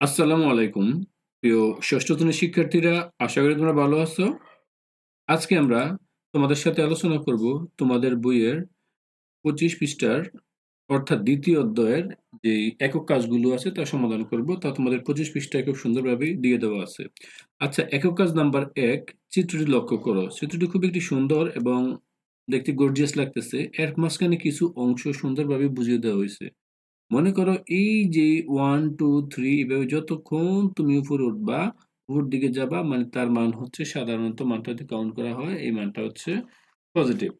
আসসালামু আলাইকুম। প্রিয় ষষ্ঠ শ্রেণির শিক্ষার্থীরা, আশা করি তোমরা ভালো আছো। আজকে আমরা তোমাদের সাথে আলোচনা করব তোমাদের বইয়ের ২৫ পৃষ্ঠার অর্থাৎ দ্বিতীয় অধ্যায়ের যে একক কাজগুলো আছে তা সমাধান করব। তা তোমাদের ২৫ পৃষ্ঠায় খুব সুন্দরভাবেই দিয়ে দেওয়া আছে। আচ্ছা, একক কাজ নাম্বার এক চিত্রটি লক্ষ্য করো। চিত্রটি খুব একটি সুন্দর এবং দেখতে গর্জিয়াস লাগতেছে। এর মাঝখানে কিছু অংশ সুন্দরভাবে বুঝিয়ে দেওয়া হইছে। মনে করো এই যে 1, 2, 3 এভাবে যতক্ষণ তুমি উপরে উঠবা, উপর দিকে যাবা মানে তার মান হচ্ছে সাধারণত মানটা যদি কাউন্ট করা হয় এই মানটা হচ্ছে পজিটিভ।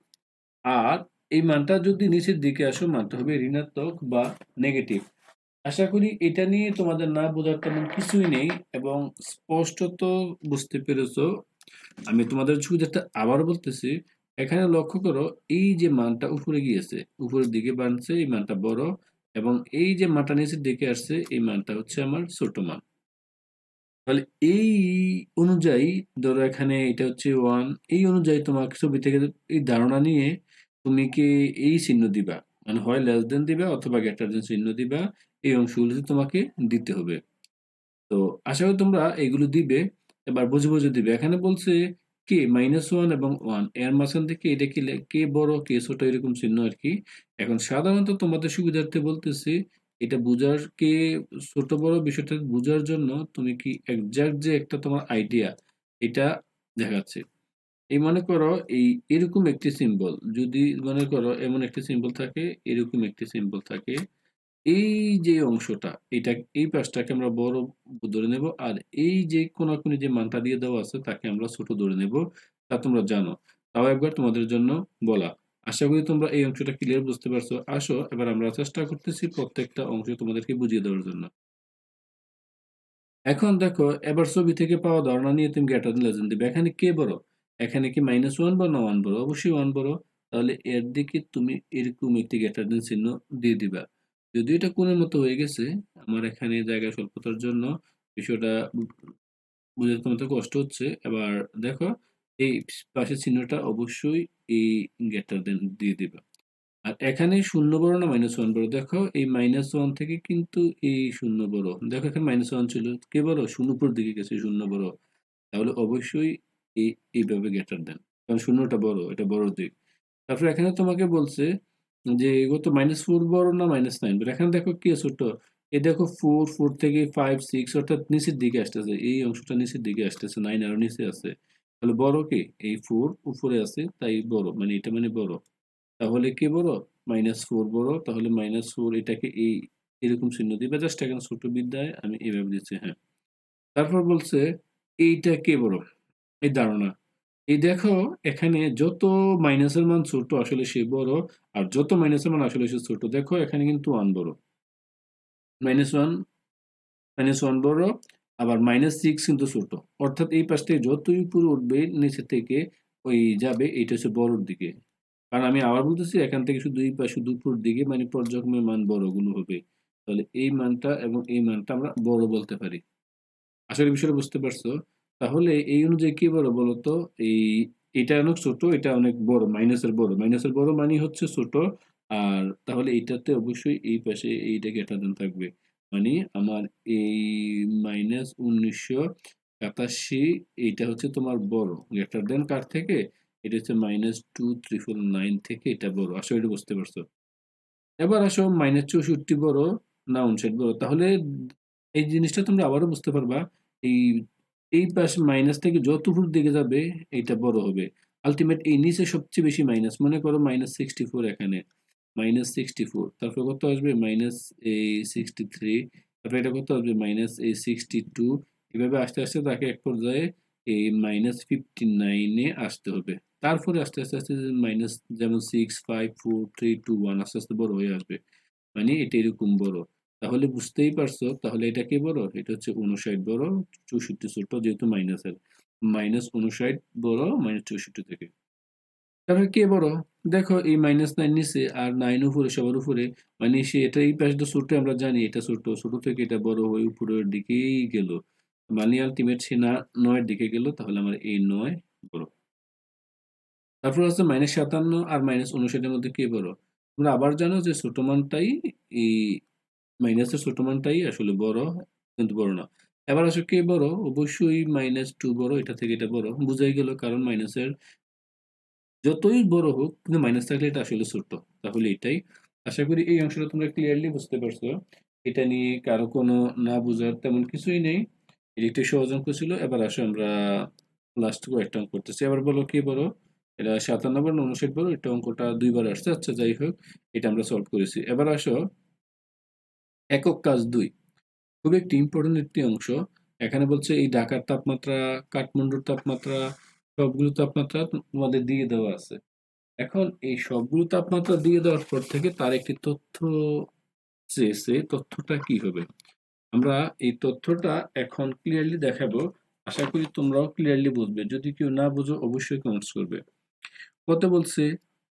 আর এই মানটা যদি নিচের দিকে আসো মানটা হবে ঋণাত্মক বা নেগেটিভ। আশা করি এটা নিয়ে তোমাদের না বোঝার তেমন কিছুই নেই এবং স্পষ্টত বুঝতে পেরেছ। আমি তোমাদের সুবিধার্থে আবার বলতেছি, এখানে লক্ষ্য করো এই যে মানটা উপরে গিয়েছে, উপরের দিকে বাড়ছে এই মানটা বড় এবং এই যে মানটা নিচের দিকে আসছে এই মানটা হচ্ছে আমার ছোট মান। তাহলে এই অনুযায়ী ধরো এখানে এটা হচ্ছে ওয়ান এই অনুযায়ী তোমার ছবি থেকে এই ধারণা নিয়ে তুমি কি এই চিহ্ন দিবা। মানে হয় লেস দেন দিবা অথবা গ্রেটার দেন চিহ্ন দিবা। এই অংশগুলো তোমাকে দিতে হবে। তো আশা করি তোমরা এগুলো দিবে। এবার বুঝে, বুঝে দিবে। এখানে বলছে কে মাইনাস ওয়ান এবং ওয়ানের মাঝখান থেকে এটা কি কে বড় কে ছোট এরকম চিহ্ন আর কি এখন সাধারণত তোমাদের সুবিধার্থে বলতেছি এটা বুঝার কে ছোট বড় বিষয়টা বুঝার জন্য তুমি কি এক্সাক্ট যে একটা তোমার আইডিয়া এটা দেখাচ্ছে। এই মনে করো এই এরকম একটি সিম্বল যদি মনে করো এমন একটি সিম্বল থাকে, এরকম একটি সিম্বল থাকে। এই যে অংশটা, এটা, এই পাশটাকে আমরা বড় ধরে নেব আর এই যে কোনাকুনি যে মানটা দিয়ে দেওয়া আছে তাকে আমরা ছোট ধরে নেব, তা তোমরা জানো। তাও একবার তোমাদের জন্য বলা। আশা করি তোমরা এই অংশটা ক্লিয়ার বুঝতে পারছ। আসো, এবার আমরা চেষ্টা করতেছি প্রত্যেকটা অংশ তোমাদেরকে বুঝিয়ে দেওয়ার জন্য। এখন দেখো, এবার ছবি থেকে পাওয়া ধারণা নিয়ে তুমি দেন লেস দিবে। এখানে কে বড়? এখানে কি -1 বড় না 1 বড়? অবশ্যই ওয়ান বড়। তাহলে এর দিকে তুমি এরকম একটি গ্রেটার দেন চিহ্ন দিয়ে দিবা। যদিও এটা কোণের মতো হয়ে গেছে, আমার এখানে জায়গা স্বল্পতার জন্য বিষয়টা বুঝাতে তোমাদের কষ্ট হচ্ছে। এবার দেখো এই পাশের চিহ্নটা অবশ্যই এই দেন দিয়ে দিবা। আর এখানে শূন্য বড় না মাইনাস ওয়ান বড়? দেখো এই মাইনাস ওয়ান থেকে কিন্তু এই শূন্য বড়। দেখো এখানে মাইনাস ওয়ান ছিল। কে বড়? শূন্য উপর দিকে গেছে শূন্য বড়। তাহলে অবশ্যই এই এইভাবে গ্রেটার দেন। কারণ শূন্যটা বড়, এটা বড় দিক। তারপরে এখানে তোমাকে বলছে যে এগুলো তো মাইনাস ফোর বড় না মাইনাস নাইন বড়? এখানে দেখো কে ছোট? এই দেখো 4, 4 থেকে 5, 6 অর্থাৎ নিচের দিকে আসতেছে। এই অংশটা নিচের দিকে আসতেছে। 9 আরও নিচে আছে। তাহলে বড় কি এই ফোর উপরে আছে তাই বড়। মানে এটা মানে বড়। তাহলে কে বড়? মাইনাস ফোর বড়। তাহলে মাইনাস ফোর এটাকে এই এরকম চিহ্ন দিবা। জাস্ট এখানে ছোট বিদ্যায় আমি এভাবে দিচ্ছি হ্যাঁ। তারপর বলছে এইটা কে বড়? এই ধারণা। এই দেখো, এখানে যত মাইনাসের মান ছোট আসলে সে বড়, আর যত মাইনাসের মান আসলে সে ছোট। দেখো, এখানে কিন্তু 1 বড়। -1 -1 বড়, আবার -6 কিন্তু ছোট। অর্থাৎ এই পাশ থেকে যতই উপরে উঠবে, নিচে থেকে ওই যাবে, এইটা হচ্ছে বড়র দিকে। কারণ আমি আবার বলতেছি, এখান থেকে শুধু এই পাশে দুপুর দিকে মানে পর্যায়ক্রমে মান বড়গুলো হবে। তাহলে এই মানটা এবং এই মানটা আমরা বড় বলতে পারি। আসলে বিষয়টা বুঝতে পারছ। তাহলে এই অনুযায়ী কি বড় বলতো? এই এটা অনেক ছোট, এটা অনেক বড়, মাইনাসের বড়। মাইনাসের বড় মানেই হচ্ছে ছোট। আর তাহলে এইটাতে অবশ্যই এই পাশে এইটা গ্রেটার দেন থাকবে। মানে আমার এই -1987 এইটা হচ্ছে তোমার বড়। গ্রেটার দেন কার থেকে? এটা হচ্ছে -2349 থেকে এটা বড়। আশা এটা বুঝতে পারছ। এবার আসো -64 বড় না 59 বড়? তাহলে এই জিনিসটা তোমরা আবারও বুঝতে পারবা। এই এই পাশে মাইনাস থেকে যত উপর দিকে যাবে এইটা বড় হবে। আলটিমেট এই নিচে সবচেয়ে বেশি মাইনাস। মনে করো -64 এখানে। মাইনাস সিক্সটি ফোর তারপরে কত আসবে? মাইনাস এই সিক্সটি থ্রি তারপরে এটা কত আসবে? মাইনাস এই 62 এভাবে আস্তে, আস্তে তাকে এক পর্যায়ে এই -59 এ আসতে হবে। তারপরে আস্তে, আস্তে, আস্তে মাইনাস যেমন 6, 5, 4, 3, 2, 1 আস্তে, আস্তে বড় হয়ে আসবে। মানে এটা এরকম বড়। তাহলে বুঝতেই পারছ তাহলে এটা কি বড়? এটা হচ্ছে 59 বড়, 64 ছোট যেহেতু মাইনাসের। -59 বড় -64 থেকে। তারপরে কে বড়? দেখো এই মাইনাস নাইন নিচে আর 9 উপরে সবার উপরে মানে সে এটা এই পাশে ছোট আমরা জানি এটা ছোট। ছোট থেকে এটা বড় হয়ে উপরের দিকেই গেল। মানে আল্টিমেট সে না 9 এর দিকে গেল তাহলে আমার এই নয় বড়। তারপর আছে -57 আর -59 এর মধ্যে কে বড়? তোমরা আবার জানো যে ছোট মানটাই এই মাইনাসের ছোট মানটাই আসলে বড় কিন্তু বড় না। এবার আসো কে বড়? অবশ্যই -2 বড়। এটা থেকে এটা বড়। বুঝাই গেল কারণ মাইনাসের যতই বড় হোক কিন্তু মাইনাস থাকলে এটা আসলে ছোট। তাহলে এটাই। আশা করি এই অংশটা তোমরা ক্লিয়ারলি বুঝতে পারছ। এটা নিয়ে কারও কোনো না বুঝার তেমন কিছুই নেই। এটি একটি সহজ অঙ্ক ছিল। এবার আসো আমরা লাস্ট কয়েকটা অঙ্ক করতেছি। এবার বলো কে বড়? এটা ৫৭ না ৫৯ বড়। এটা অঙ্কটা দুইবার আসছে। আচ্ছা যাই হোক, এটা আমরা সলভ করেছি। এবার আসো একক কাজ দুই খুব একটি ইম্পোর্টেন্ট একটি অংশ। এখানে বলছে এই ঢাকার তাপমাত্রা, কাঠমান্ডুর তাপমাত্রা, সবগুলো তাপমাত্রা তোমাদের দিয়ে দেওয়া আছে। এখন এই সবগুলো তাপমাত্রা দিয়ে দেওয়ার পর থেকে তার একটি তথ্য চেয়েছে। তথ্যটা কি হবে? আমরা এই তথ্যটা এখন ক্লিয়ারলি দেখাবো। আশা করি তোমরাও ক্লিয়ারলি বুঝবে। যদি কেউ না বুঝো অবশ্যই কমেন্টস করবে। কত বলছে?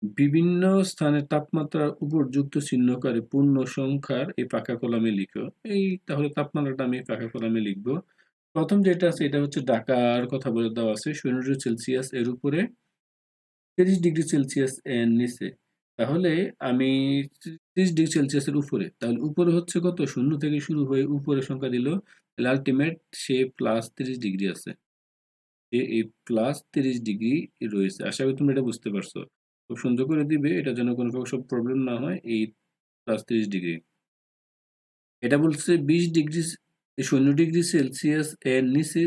বিভিন্ন স্থানের তাপমাত্রার উপর যুক্ত চিহ্ন করে পূর্ণ সংখ্যার এই পাকা কলামে লিখো। এই তাহলে তাপমাত্রাটা আমি পাকা কলামে লিখব। প্রথম যেটা আছে, এটা হচ্ছে ঢাকার কথা বলে দেওয়া আছে ১৬ সেলসিয়াস এর উপরে ৩০ ডিগ্রি সেলসিয়াস এর নিচে। তাহলে আমি ৩০ ডিগ্রি সেলসিয়াসের উপরে। তাহলে উপরে হচ্ছে কত? শূন্য থেকে শুরু হয়ে উপরে সংখ্যা দিল। আল্টিমেট সে প্লাস ৩০ ডিগ্রি আছে। এই প্লাস ৩০ ডিগ্রি রয়েছে। আশা করি তুমি এটা বুঝতে পারছ। খুব সুন্দর করে দিবে, এটা যেন কোনো সব প্রবলেম না হয়, এই প্লাস ৩০ ডিগ্রি। এটা বলছে ২০ ডিগ্রি ০ ডিগ্রি সেলসিয়াস এর নিচে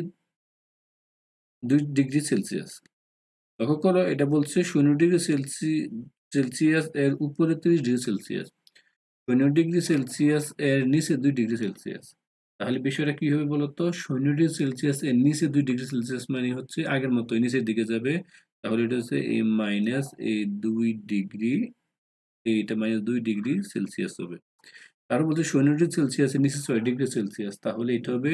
২ ডিগ্রি সেলসিয়াস। লক্ষ্য করো, এটা বলছে ০ ডিগ্রি সেলসি সেলসিয়াস এর উপরে ৩০ ডিগ্রি সেলসিয়াস। শূন্য ডিগ্রি সেলসিয়াস এর নিচে দুই ডিগ্রি সেলসিয়াস। তাহলে বিষয়টা কি হবে বলতো? শূন্য ডিগ্রি সেলসিয়াস এর নিচে দুই ডিগ্রি সেলসিয়াস মানে হচ্ছে আগের মতোই, নিচের দিকে যাবে। তাহলে এটা হচ্ছে এই মাইনাস এই দুই ডিগ্রি, এইটা মাইনাস দুই ডিগ্রি সেলসিয়াস হবে। তারপর বলছে ০ ডিগ্রি সেলসিয়াসের নিচে ছয় ডিগ্রি সেলসিয়াস। তাহলে এটা হবে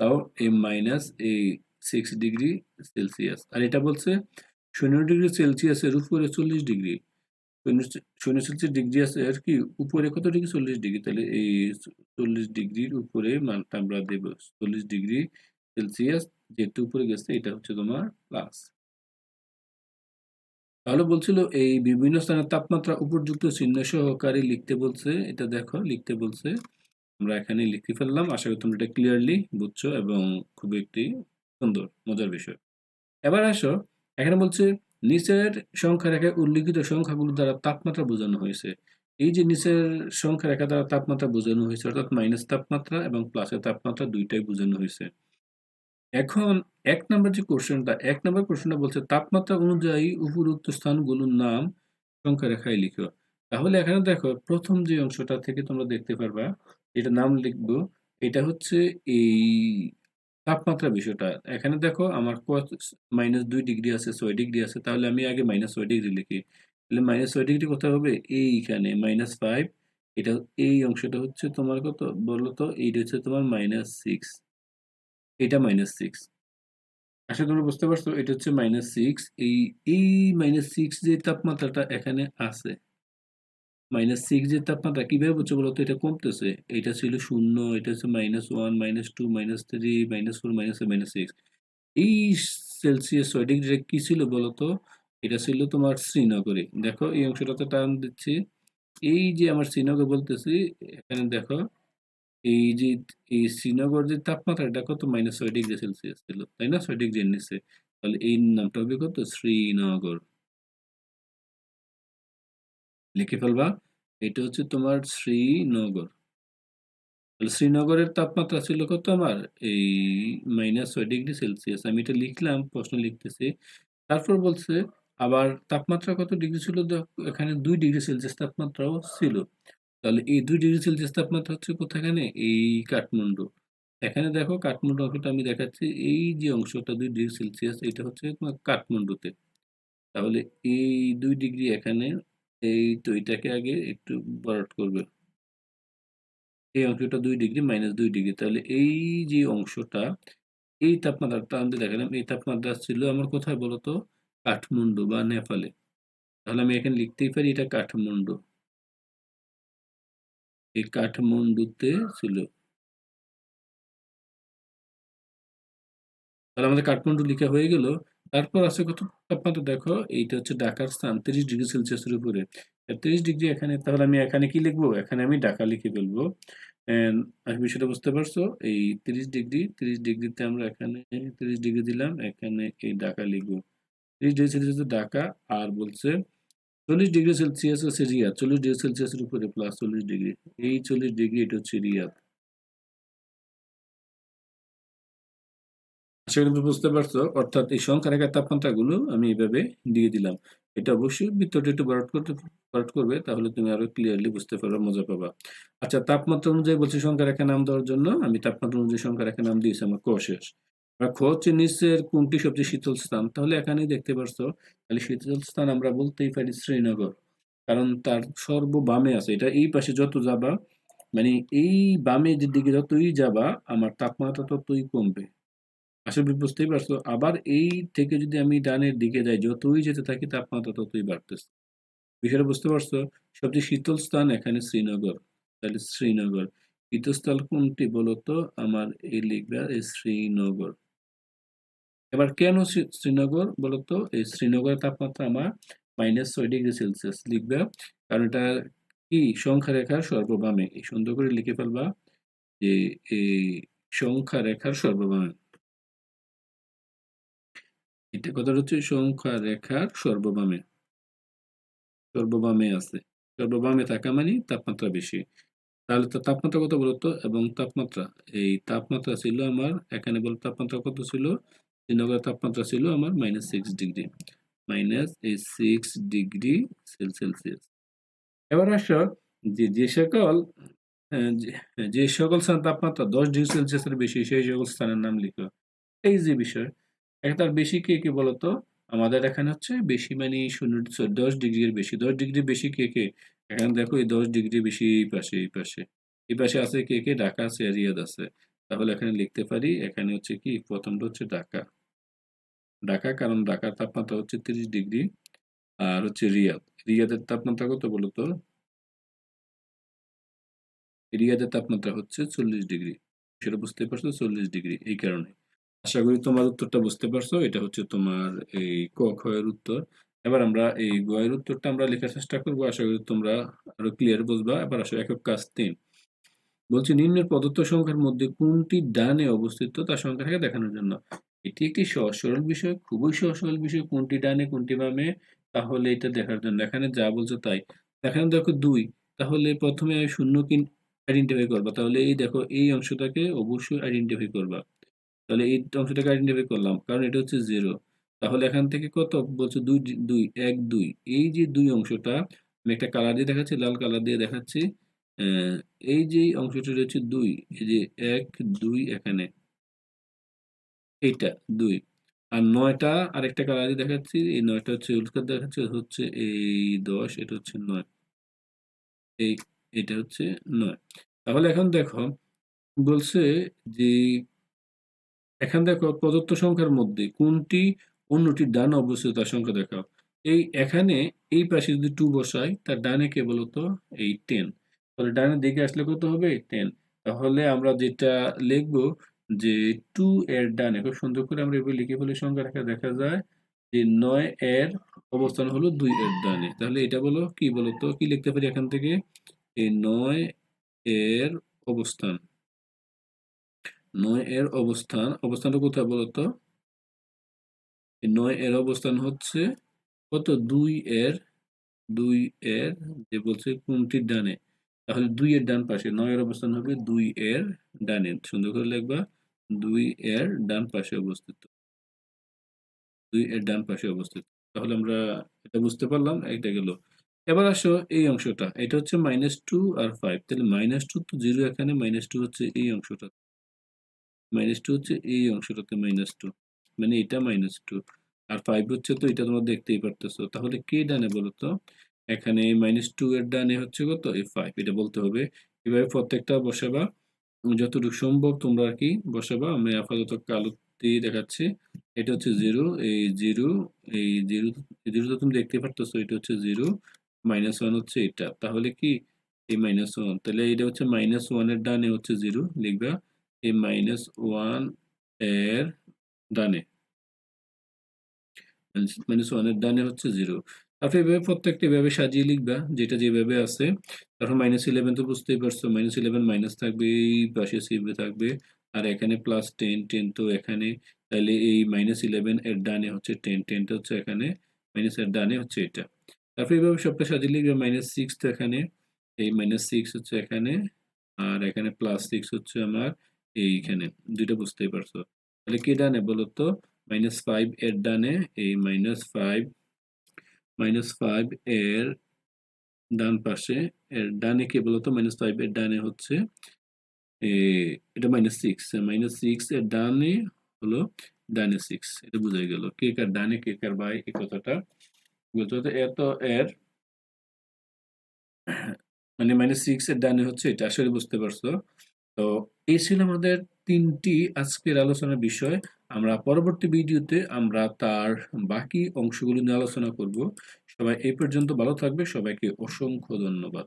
তাও এই মাইনাস এই সিক্স ডিগ্রি সেলসিয়াস। আর এটা বলছে শূন্য ডিগ্রি সেলসিয়াসের উপরে ৪০ ডিগ্রি। শূন্য সেলসিয়াস ডিগ্রি আছে আর কি, উপরে কত ডিগ্রি ৪০ ডিগ্রি তাহলে এই ৪০ ডিগ্রির উপরে মানটা আমরা দেব ৪০ ডিগ্রি সেলসিয়াস যেহেতু উপরে গেছে, এটা হচ্ছে তোমার প্লাস তাহলে বলছিল, এই বিভিন্ন স্থানের তাপমাত্রা উপযুক্ত চিহ্ন সহকারে লিখতে বলছে। এটা দেখো, লিখতে বলছে। আমরা এখানে লিখে ফেললাম। আশা করি তোমরা এটা ক্লিয়ারলি বুঝছ এবং খুব একটি সুন্দর, মজার বিষয়। এবার আসো, এখানে বলছে, নিচের সংখ্যা রেখায় উল্লিখিত সংখ্যাগুলো দ্বারা তাপমাত্রা বোঝানো হয়েছে। এই যে নিচের সংখ্যা রেখা দ্বারা তাপমাত্রা বোঝানো হয়েছে, অর্থাৎ মাইনাস তাপমাত্রা এবং প্লাসের তাপমাত্রা দুইটাই বোঝানো হয়েছে। এখন এক নম্বর যে কোশ্চেনটা, এক নম্বর কোশ্চেনটা বলছে, তাপমাত্রা অনুযায়ী উপরোক্ত স্থানগুলোর নাম সংখ্যা রেখায় লিখো। তাহলে এখানে দেখো, প্রথম যে অংশটা থেকে তোমরা দেখতে পারবা এটা নাম লিখব, এটা হচ্ছে এই তাপমাত্রা বিষয়টা। এখানে দেখো, আমার মাইনাস দুই ডিগ্রি আছে, ছয় ডিগ্রি আছে, তাহলে আমি আগে মাইনাস ছয় ডিগ্রি লিখি। তাহলে মাইনাস ছয় ডিগ্রি কোথায় হবে? এইখানে মাইনাস ফাইভ এটা এই অংশটা হচ্ছে তোমার কত? বলো তো, এইটা হচ্ছে তোমার মাইনাস সিক্স এটা মাইনাস সিক্স আশা তোমরা বুঝতে পারছ, এটা হচ্ছে মাইনাস সিক্স এই এই মাইনাস সিক্স যে তাপমাত্রাটা এখানে আছে মাইনাস সিক্স যে তাপমাত্রা, কীভাবে বুঝছ বলতো এটা কমতেছে। এটা ছিল শূন্য, এটা হচ্ছে minus one minus two minus three minus four minus minus six এই সেলসিয়াস ছয় ডিগ্রি কি ছিল বলতো এটা ছিল তোমার শ্রীনগরে। দেখো, এই অংশটাতে টান দিচ্ছি। এই যে আমার শ্রীনগর বলতেছি, এখানে দেখো এই যে, এই শ্রীনগর যে তাপমাত্রা, এটা কত? মাইনাস ছয় ডিগ্রি সেলসিয়াস ছিল, তাই না? ছয় ডিগ্রি নিচে। তাহলে এই নামটা হবে কত? শ্রীনগর। লিখে ফেলবা। এটা হচ্ছে তোমার শ্রীনগর। তাহলে শ্রীনগরের তাপমাত্রা ছিল কত আমার? এই মাইনাস ছয় ডিগ্রি সেলসিয়াস। আমি এটা লিখলাম, প্রশ্ন লিখতেছি। তারপর বলছে, আবার তাপমাত্রা কত ডিগ্রি ছিল? এখানে দুই ডিগ্রি সেলসিয়াস তাপমাত্রাও ছিল। তাহলে এই দুই ডিগ্রি সেলসিয়াস তাপমাত্রা হচ্ছে কোথাখানে এই কাঠমান্ডু। এখানে দেখো কাঠমান্ডু অংশটা আমি দেখাচ্ছি। এই যে অংশটা দুই ডিগ্রি সেলসিয়াস, এটা হচ্ছে তোমার কাঠমান্ডুতে। তাহলে এই দুই ডিগ্রি এখানে, এই তো এটাকে আগে একটু বরাট করবে। এই অংশটা দুই ডিগ্রি মাইনাস দুই ডিগ্রি। তাহলে এই যে অংশটা, এই তাপমাত্রাটা আমি দেখালাম, এই তাপমাত্রা ছিল আমার কোথায় বলতো? কাঠমান্ডু বা নেপালে। তাহলে আমি এখানে লিখতেই পারি এটা কাঠমান্ডু। এই কাঠমান্ডুতে ছিল। তাহলে আমাদের কাঠমান্ডু লিখা হয়ে গেল। তারপর আছে কত? তাপমাত্রা দেখো এইটা হচ্ছে ঢাকার স্থান তিরিশ ডিগ্রি সেলসিয়াসের উপরে। তিরিশ ডিগ্রি এখানে তাহলে আমি এখানে কি লিখব? এখানে আমি ঢাকা লিখে ফেলব। আমি বিষয়টা বুঝতে পারছ? এই ৩০ ডিগ্রি, ৩০ ডিগ্রিতে আমরা এখানে ৩০ ডিগ্রি দিলাম, এখানে এই ঢাকা লিখব। তিরিশ ডিগ্রি সেলসিয়াস ঢাকা আর বলছে ৪০ ডিগ্রি সেলসিয়াস হচ্ছে রিয়াদ। ৪০ ডিগ্রি সেলসিয়াসের উপরে প্লাস ৪০ ডিগ্রি। এই ৪০ ডিগ্রি এটা হচ্ছে রিয়াদ। আশা করি বুঝতে পারছ। অর্থাৎ এই সংখ্যা রেখার তাপমাত্রাগুলো আমি এভাবে দিয়ে দিলাম। এটা অবশ্যই বৃত্তটা একটু ভরাট করতে ভরাট করবে, তাহলে তুমি আরও ক্লিয়ারলি বুঝতে পারবে, মজা পাবা। আচ্ছা তাপমাত্রা অনুযায়ী বলছি সংখ্যা রেখা নাম দেওয়ার জন্য আমি তাপমাত্রা অনুযায়ী সংখ্যা রেখা নাম দিয়েছি, আমার ক শেষ। আর খ হচ্ছে নিচের কোনটি সবচেয়ে শীতল স্থান? তাহলে এখানেই দেখতে পারছ, তাহলে শীতল স্থান আমরা বলতেই পারি শ্রীনগর। কারণ তার সর্ব বামে আছে। এটা এই পাশে যত যাবা মানে এই বামে যে দিকে যতই যাবা, আমার তাপমাত্রা ততই কমবে। করি বুঝতেই পারছ। আবার এই থেকে যদি আমি ডানের দিকে যাই, যতই যেতে থাকি, তাপমাত্রা ততই বাড়তেছে। বিষয়টা বুঝতে পারছ? সবচেয়ে শীতল স্থান এখানে শ্রীনগর। তাহলে শ্রীনগর। শীতস্থল কোনটি বলতো? আমার এই লিখবা শ্রীনগর। এবার কেন শ্রী শ্রীনগর বলতো? এই শ্রীনগরের তাপমাত্রা আমার -৬ ডিগ্রি সেলসিয়াস লিখবা। কারণ এটা কি সংখ্যা রেখার সর্ববামে। এই সুন্দর করে লিখে ফেলবা যে এই সংখ্যা রেখার সর্ববামে। এটা কথাটা হচ্ছে সংখ্যা রেখার সর্ববামে। সর্ববামে আছে। সর্ববামে থাকা মানে তাপমাত্রা বেশি। তাহলে তো তাপমাত্রা কত বলতো? এবং তাপমাত্রা এই তাপমাত্রা ছিল আমার, এখানে বল তাপমাত্রা কত ছিল? শ্রীনগরের তাপমাত্রা ছিল আমার মাইনাস সিক্স ডিগ্রি। মাইনাস এই সিক্স ডিগ্রি সেলসিয়াস। এবার আসো যে, যে সকল হ্যাঁ, যে, যে সকল স্থান তাপমাত্রা ১০ ডিগ্রি সেলসিয়াসের বেশি সেই সকল স্থানের নাম লিখো। এই যে বিষয়। এখন তার বেশি কে, কে বলতো? আমাদের এখানে হচ্ছে বেশি মানে ০ ১০ ডিগ্রির বেশি। ১০ ডিগ্রি বেশি কে, কে? এখানে দেখো এই ১০ ডিগ্রি বেশি এই পাশে, এই পাশে। এই পাশে আছে কে, কে? ঢাকা আছে, রিয়াদ আছে। তাহলে এখানে লিখতে পারি এখানে হচ্ছে কি প্রথমটা হচ্ছে ঢাকা। ঢাকা কারণ ঢাকার তাপমাত্রা হচ্ছে ৩০ ডিগ্রি আর হচ্ছে রিয়াদ। রিয়াদের তাপমাত্রা কত বলতো? রিয়াদের তাপমাত্রা হচ্ছে ৪০ ডিগ্রি। সেটা বুঝতে পারছ ৪০ ডিগ্রি এই কারণে। আশা করি তোমার উত্তরটা বুঝতে পারছ। এটা হচ্ছে তোমার এই ক, খ এর উত্তর। এবার আমরা এই গ এর উত্তরটা আমরা লেখার চেষ্টা করব আশা করি তোমরা আরও ক্লিয়ার বুঝবা। এবার আসো একক কাজ ৩। বলছি নিম্নের প্রদত্ত সংখ্যার মধ্যে কোনটি ডানে অবস্থিত তার সংখ্যাটাকে দেখানোর জন্য। এটি একটি সহজ সরল বিষয়, খুবই সহজ সরল বিষয়। কোনটি ডানে কোনটি বামে তাহলে এটা দেখার জন্য। এখানে যা বলছে তাই। এখানে দেখো দুই তাহলে প্রথমে শূন্য কি আইডেন্টিফাই করবা। তাহলে এই দেখো এই অংশটাকে অবশ্যই আইডেন্টিফাই করবা। তাহলে এই অংশটাকে আইডেন্টিফাই করলাম। কারণ এটা হচ্ছে জিরো তাহলে এখান থেকে কত বলছে ২ ২ ১ ২ এই যে দুই অংশটা আমি একটা কালার দিয়ে দেখাচ্ছি, লাল কালার দিয়ে দেখাচ্ছি। এই যে অংশটা রয়েছে দুই এই যে ১ ২ এখানে। এইটা, দুই আর ৯ টা আরেকটা কালার দিয়ে দেখাচ্ছি। এই নয়টা হচ্ছে হলুদ কালার দেখাচ্ছি হচ্ছে এই ১০ এটা হচ্ছে নয় এই, এটা হচ্ছে নয় তাহলে এখন দেখো, বলছে যে এখানে দেখো প্রদত্ত সংখ্যার মধ্যে কোনটি অন্যটির ডানে অবস্থিত তার সংখ্যা দেখাও। এই এখানে এই পাশে যদি টু বসাই, তার ডানে কে বলতো? এই টেন তাহলে ডানের দিকে আসলে কত হবে? 10 তাহলে আমরা যেটা লিখব যে টু এর ডানে খুব সুন্দর করে আমরা এভাবে লিখে ফেলি সংখ্যা রেখা দেখা যায় যে নয় এর অবস্থান হলো দুই এর ডানে। তাহলে এটা বলো কি বলতো? কি লিখতে পারি এখান থেকে? এই নয় এর অবস্থান। নয় এর অবস্থান, অবস্থানটা কোথায় বলতো? এই নয় এর অবস্থান হচ্ছে কত? দুই এর দুই এর যে বলছে কোনটির ডানে? তাহলে ২ এর ডান পাশে নয় এর অবস্থান হবে দুই এর ডানে। সুন্দর করে লিখবা ২ এর ডান পাশে অবস্থিত। ২ এর ডান পাশে অবস্থিত। তাহলে আমরা এটা বুঝতে পারলাম, এটা গেল। এবার আসো এই অংশটা। এটা হচ্ছে -2 আর 5 তাহলে -2 তো 0 এখানে -2 হচ্ছে এই অংশটা। মাইনাস টু হচ্ছে এই অংশটাতে মাইনাস টু মানে এটা মাইনাস টু আর ফাইভ হচ্ছে তো এটা তোমরা দেখতেই পারতেছো। তাহলে কে ডানে বলো তো? এখানে মাইনাস টু এর ডানে হচ্ছে কত? এই ফাইভ এটা বলতে হবে। এভাবে প্রত্যেকটা বসাবা। যতটুকু সম্ভব তোমরা আরকি বসাবা। আমি আপাতত কালো দিয়ে দেখাচ্ছি। এটা হচ্ছে জিরো, এই জিরো, এই 0 0 তো তুমি দেখতে পারতেছো, এটা হচ্ছে 0 -1 হচ্ছে এটা। তাহলে কি এই মাইনাস ওয়ান তাহলে এটা হচ্ছে -1 এর ডানে হচ্ছে 0 লিখবা। এই মাইনাস ওয়ানের ডানে। -1 এর ডানে হচ্ছে 0 তারপর এভাবে প্রত্যেকটা এভাবে সাজিয়ে লিখবা যেটা যেভাবে আছে। তারপর -11 তো বুঝতেই পারছ। -11 মাইনাস থাকবে এই পাশে সিম্বল থাকবে। আর এখানে +10, 10 তো এখানে তাহলে এই -11 এর ডানে হচ্ছে 10, 10 টা হচ্ছে এখানে মাইনাস এর ডানে হচ্ছে এটা। তারপর এভাবে সবটা সাজিয়ে লিখবে -6 তো এখানে, এই মাইনাস সিক্স হচ্ছে এখানে, আর এখানে প্লাস সিক্স হচ্ছে আমার এইখানে। দুইটা বুঝতেই পারছ। তাহলে কে ডানে বলো তো? -5 এর ডানে এই -5 -5 এর ডান পাশে, এর ডানে কে বলতো? মাইনাস ফাইভ এর ডানে হচ্ছে এটা -6 -6 এর ডানে হলো ডানে সিক্স, এটা বোঝা গেল। কে কার ডানে, কে কার বাই এই কথাটা বলতে হতো এত এর মানে মাইনাস সিক্স এর ডানে হচ্ছে এটা। আসলে বুঝতে পারছ। তো এই ছিল আমাদের তিনটি আজকের আলোচনার বিষয়। আমরা পরবর্তী ভিডিওতে আমরা তার বাকি অংশগুলো নিয়ে আলোচনা করব। সবাই এই পর্যন্ত ভালো থাকবে। সবাইকে অসংখ্য ধন্যবাদ।